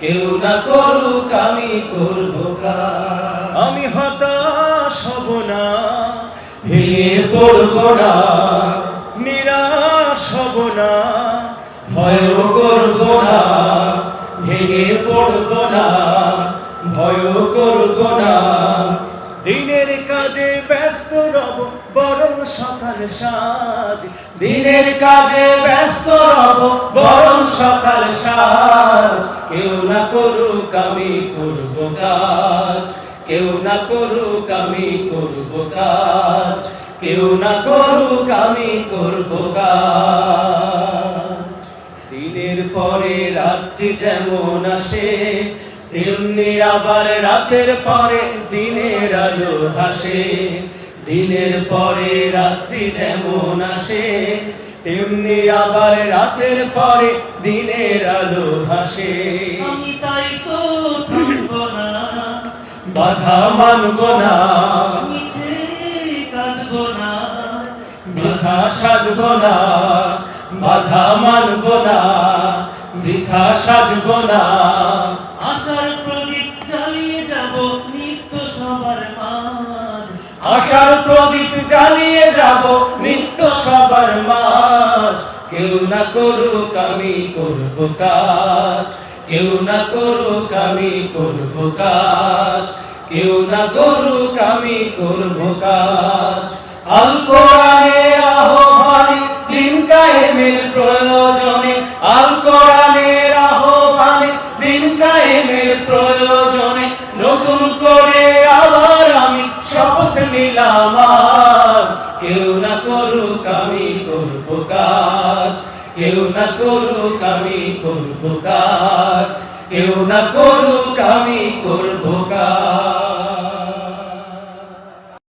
কেউ না করুক আমি করব আমি হতাশ হব না ভেঙে পড়ব না নিরাশ হব না ভয় করব না ভেঙে পড়ব না ভয় করব না। দিনের কাজে ব্যস্ত রব বরং সকাল সাজ। দিনের কাজে ব্যস্ত রব বরং সকাল সাজ। কাজ। কেউ না করুক আমি করব কাজ। কেউ না করুক আমি করব কাজ। দিনের পরে রাত্রি যেমন আসে, তেমনি আবার রাতের পরে দিনের আলো হাসে দিনের পরে রাত্রি যেমন আসে তেমনি আবার রাতের পরে দিনের আলো হাসে আমি তাই তো থামব না। বাধা মানব না। মিছে কাঁদব না। বৃথা সাজব না। বাধা মানব না। বৃথা সাজব না। আশার প্রদীপ জ্বালিয়ে যাব নিত্য সবার মাঝ। আশার প্রদীপ জ্বালিয়ে আমি করব কাজ। কেউ না করুক আমি করব কাজ। কেউ না করুক আমি করব কাজ। আহ্বানে দিন কায়েমের প্রয়োজনে, আল আহ্বানে দিন কায়েমের প্রয়োজনে, নতুন করে আবার আমি শপথ নিলাম কেউ না করুক আমি করব কাজ কেউ না করুক আমি করব